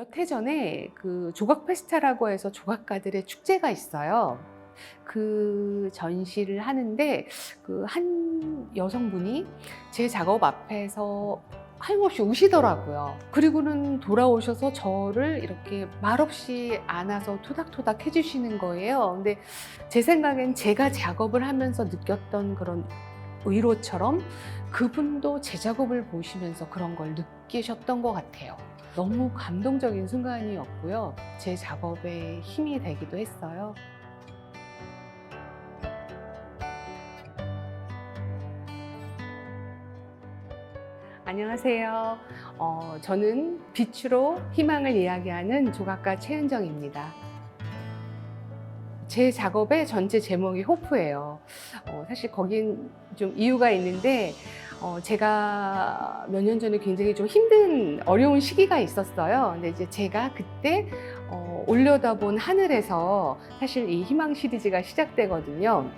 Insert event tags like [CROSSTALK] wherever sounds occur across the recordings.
몇 해 전에 그 조각 페스타라고 해서 조각가들의 축제가 있어요. 그 전시를 하는데 그 한 여성분이 제 작업 앞에서 하염없이 우시더라고요. 그리고는 돌아오셔서 저를 이렇게 말없이 안아서 토닥토닥 해주시는 거예요. 근데 제 생각엔 제가 작업을 하면서 느꼈던 그런 의로처럼 그분도 제 작업을 보시면서 그런 걸 느끼셨던 것 같아요. 너무 감동적인 순간이었고요. 제 작업에 힘이 되기도 했어요. 안녕하세요. 어, 저는 빛으로 희망을 이야기하는 조각가 최은정입니다. 제 작업의 전체 제목이 호프예요. 어, 사실 거긴 좀 이유가 있는데 어, 제가 몇 년 전에 굉장히 좀 힘든 어려운 시기가 있었어요. 근데 이제 제가 그때 어, 올려다본 하늘에서 사실 이 희망 시리즈가 시작되거든요.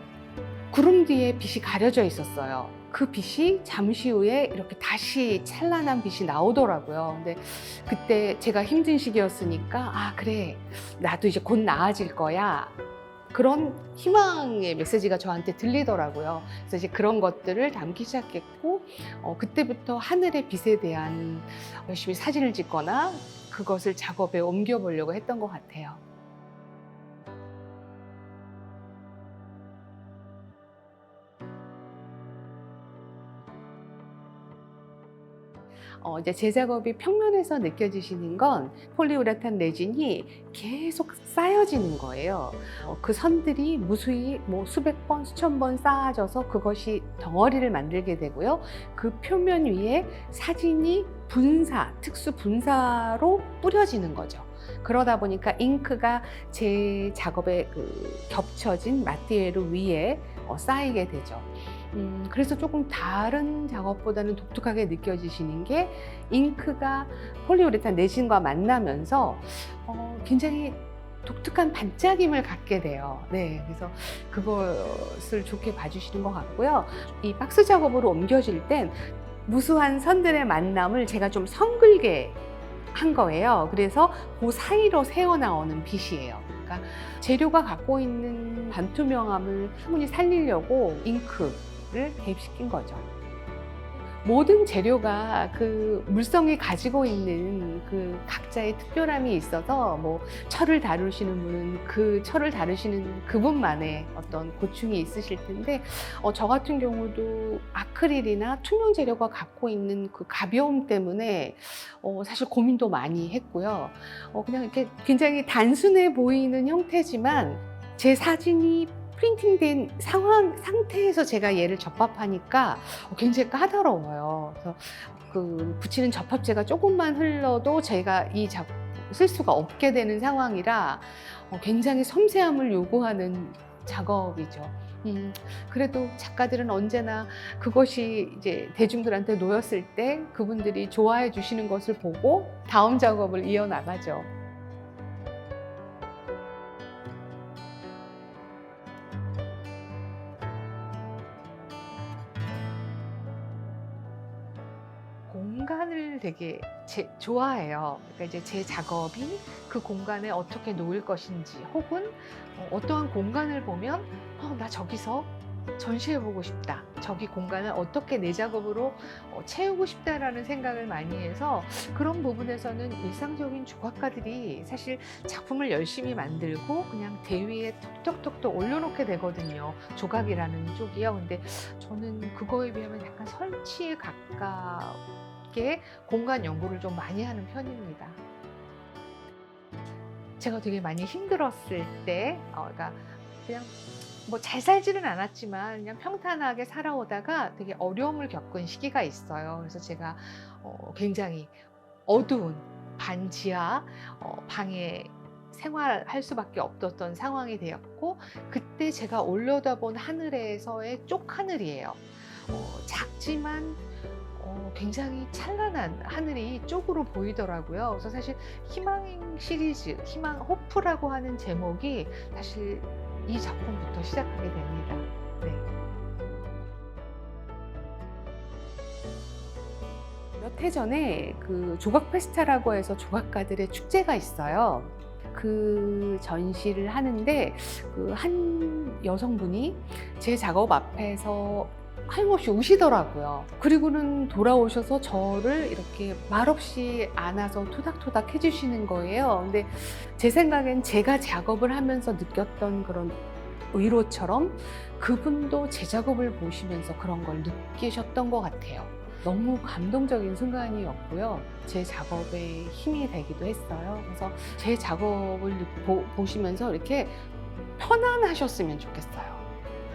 구름 뒤에 빛이 가려져 있었어요. 그 빛이 잠시 후에 이렇게 다시 찬란한 빛이 나오더라고요. 근데 그때 제가 힘든 시기였으니까 아 그래 나도 이제 곧 나아질 거야. 그런 희망의 메시지가 저한테 들리더라고요. 그래서 이제 그런 것들을 담기 시작했고, 어, 그때부터 하늘의 빛에 대한 열심히 사진을 찍거나 그것을 작업에 옮겨보려고 했던 것 같아요. 어, 이제 제 작업이 평면에서 느껴지시는 건 폴리우레탄 레진이 계속 쌓여지는 거예요. 어, 그 선들이 무수히 뭐 수백 번, 수천 번 쌓아져서 그것이 덩어리를 만들게 되고요. 그 표면 위에 사진이 분사, 특수 분사로 뿌려지는 거죠. 그러다 보니까 잉크가 제 작업에 그 겹쳐진 마티에르 위에 어, 쌓이게 되죠. 음, 그래서 조금 다른 작업보다는 독특하게 느껴지시는 게 잉크가 폴리우레탄 레진과 만나면서 어, 굉장히 독특한 반짝임을 갖게 돼요. 네, 그래서 그것을 좋게 봐주시는 것 같고요. 이 박스 작업으로 옮겨질 땐 무수한 선들의 만남을 제가 좀 성글게 한 거예요. 그래서 그 사이로 새어 나오는 빛이에요. 그러니까 재료가 갖고 있는 반투명함을 충분히 살리려고 잉크를 대입시킨 거죠. 모든 재료가 그 물성이 가지고 있는 그 각자의 특별함이 있어서 뭐 철을 다루시는 분은 그 철을 다루시는 그분만의 어떤 고충이 있으실 텐데 어, 저 같은 경우도 아크릴이나 투명 재료가 갖고 있는 그 가벼움 때문에 어, 사실 고민도 많이 했고요. 어, 그냥 이렇게 굉장히 단순해 보이는 형태지만 제 사진이 프린팅된 상황 상태에서 제가 얘를 접합하니까 어, 굉장히 까다로워요. 그래서 그 붙이는 접합제가 조금만 흘러도 제가 이 작품 쓸 수가 없게 되는 상황이라 어, 굉장히 섬세함을 요구하는 작업이죠. 음, 그래도 작가들은 언제나 그것이 이제 대중들한테 놓였을 때 그분들이 좋아해 주시는 것을 보고 다음 작업을 이어나가죠. 공간을 되게 제- 좋아해요. 그러니까 이제 제 작업이 그 공간에 어떻게 놓일 것인지, 혹은 어, 떠한 공간을 보면 어, 나 저기서 전시해보고 싶다. 저기 공간을 어떻게 내 작업으로 어, 채우고 싶다라는 생각을 많이 해서 그런 부분에서는 일상적인 조각가들이 사실 작품을 열심히 만들고 그냥 대위에 톡톡톡톡 올려놓게 되거든요. 조각이라는 쪽이요. 근데 저는 그거에 비하면 약간 설치에 가 깝게 공간 연구를 좀 많이 하는 편입니다. 제가 되게 많이 힘들었을 때, 어, 그러니까 그냥 뭐 잘 살지는 않았지만 그냥 평탄하게 살아오다가 되게 어려움을 겪은 시기가 있어요. 그래서 제가 어, 굉장히 어두운 반지하 어, 방에 생활할 수밖에 없었던 상황이 되었고 그때 제가 올려다본 하늘에서의 쪽 하늘이에요. 어, 작지만 어, 굉장히 찬란한 하늘이 쪽으로 보이더라고요. 그래서 사실 희망 시리즈, 희망 호프라고 하는 제목이 사실 이 작품부터 시작하게 됩니다. 네. 몇 태전에 그 조각 페스타라고 해서 조각가들의 축제가 있어요. 그 전시를 하는데 그 한 여성분이 제 작업 앞에서 하염없이 우시더라고요. 그리고는 돌아오셔서 저를 이렇게 말없이 안아서 토닥토닥 해주시는 거예요. 근데 제 생각엔 제가 작업을 하면서 느꼈던 그런 의로처럼 그분도 제 작업을 보시면서 그런 걸 느끼셨던 것 같아요. 너무 감동적인 순간이었고요. 제 작업에 힘이 되기도 했어요. 그래서 제 작업을 보, 보시면서 이렇게 편안하셨으면 좋겠어요.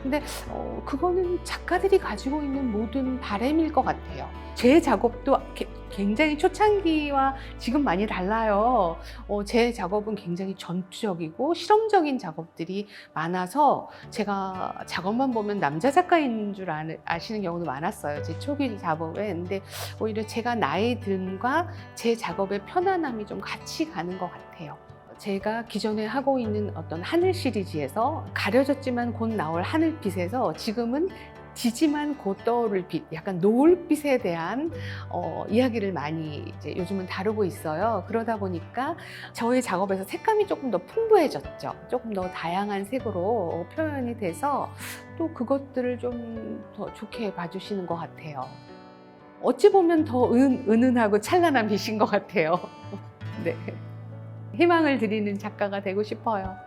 근데 어, 그거는 작가들이 가지고 있는 모든 바램일 것 같아요. 제 작업도 게- 굉장히 초창기와 지금 많이 달라요. 어, 제 작업은 굉장히 전투적이고 실험적인 작업들이 많아서 제가 작업만 보면 남자 작가인 줄 아시는 경우도 많았어요. 제 초기 작업에. 근데 오히려 제가 나이 듦과 제 작업의 편안함이 좀 같이 가는 것 같아요. 제가 기존에 하고 있는 어떤 하늘 시리즈에서 가려졌지만 곧 나올 하늘빛에서 지금은 지지만 곧 떠오를 빛, 약간 노을빛에 대한 어, 이야기를 많이 이제 요즘은 다루고 있어요. 그러다 보니까 저의 작업에서 색감이 조금 더 풍부해졌죠. 조금 더 다양한 색으로 표현이 돼서 또 그것들을 좀 더 좋게 봐주시는 것 같아요. 어찌 보면 더 은, 은은하고 찬란한 빛인 것 같아요. [LAUGHS] 네. 희망을 드리는 작가가 되고 싶어요.